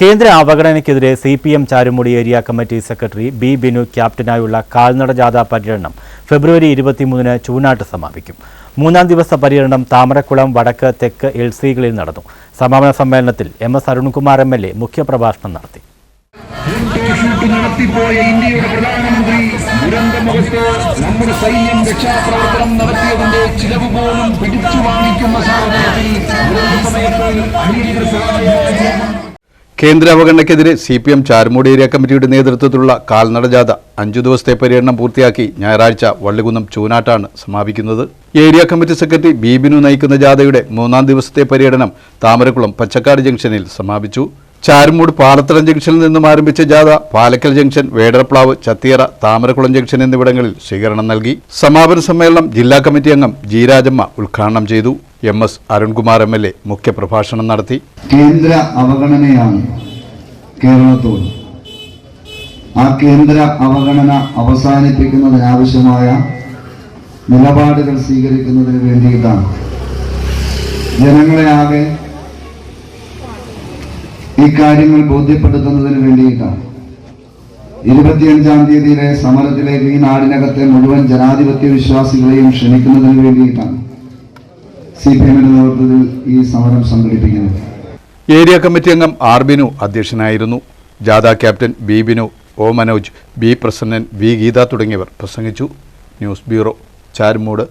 കേന്ദ്ര അവഗണനയ്ക്കെതിരെ C P M Charumudi area committee secretary B Binu ക്യാപ്റ്റനായുള്ള കാൽനട ജാഥ പര്യടനം ഫെബ്രുവരി ഇരുപത്തിമൂന്നിന് ചൂനാട്ട് സമാപിക്കും. മൂന്നാം ദിവസ പര്യടനം താമരക്കുളം വടക്ക് തെക്ക് എൽ സികളിൽ നടന്നു. സമാപന സമ്മേളനത്തിൽ M S Arunkumar M L A മുഖ്യപ്രഭാഷണം നടത്തി. നടത്തിപ്പോയ ഇന്ത്യയുടെ പ്രധാനമന്ത്രി നമ്മുടെ രക്ഷാപ്രവർത്തനം നടത്തിയതിന്റെ ചിലവ് പോലും കേന്ദ്ര അവഗണനയ്ക്കെതിരെ C P M Charumoodu area കമ്മിറ്റിയുടെ നേതൃത്വത്തിലുള്ള കാൽനട ജാഥ അഞ്ചു ദിവസത്തെ പര്യടനം പൂർത്തിയാക്കി ഞായറാഴ്ച വള്ളികുന്നം ചൂനാട്ടാണ് സമാപിക്കുന്നത്. ഏരിയ കമ്മിറ്റി സെക്രട്ടറി ബീബിനു നയിക്കുന്ന ജാഥയുടെ മൂന്നാം ദിവസത്തെ പര്യടനം താമരക്കുളം പച്ചക്കാട് ജംഗ്ഷനിൽ സമാപിച്ചു. ചാരുമൂട് പാലത്തറ ജംഗ്ഷനിൽ നിന്നും ആരംഭിച്ച ജാഥ പാലക്കൽ ജംഗ്ഷൻ വേടർപ്ലാവ് ചത്തിയറ താമരക്കുളം ജംഗ്ഷൻ എന്നിവിടങ്ങളിൽ സ്വീകരണം നൽകി. സമാപന സമ്മേളനം ജില്ലാ കമ്മിറ്റി അംഗം ജി രാജമ്മ ഉദ്ഘാടനം ചെയ്തു. M S Arunkumar M L A മുഖ്യപ്രഭാഷണം നടത്തി. കേന്ദ്ര അവഗണനയാണ് കേരളത്തോട്. ആ കേന്ദ്ര അവഗണന അവസാനിപ്പിക്കുന്നതിനാവശ്യമായ നിലപാടുകൾ സ്വീകരിക്കുന്നതിന് വേണ്ടിയിട്ടാണ്. ജനങ്ങളെ ആകെ ഈ കാര്യങ്ങൾ ബോധ്യപ്പെടുത്തുന്നതിന് വേണ്ടിയിട്ടാണ്. ഇരുപത്തിയഞ്ചാം തീയതിയിലെ സമരത്തിലേക്ക് ഈ നാടിനകത്തെ മുഴുവൻ ജനാധിപത്യ വിശ്വാസികളെയും ക്ഷണിക്കുന്നതിന് വേണ്ടിയിട്ടാണ്. ഈ സമരം സംഘടിപ്പിക്കുന്നത് ഏരിയ കമ്മിറ്റി അംഗം ആർ ബിനു അധ്യക്ഷനായിരുന്നു. ജാഥ captain B Binu O Manoj B Prasannan V Geetha തുടങ്ങിയവർ പ്രസംഗിച്ചു. News bureau Charumoodu.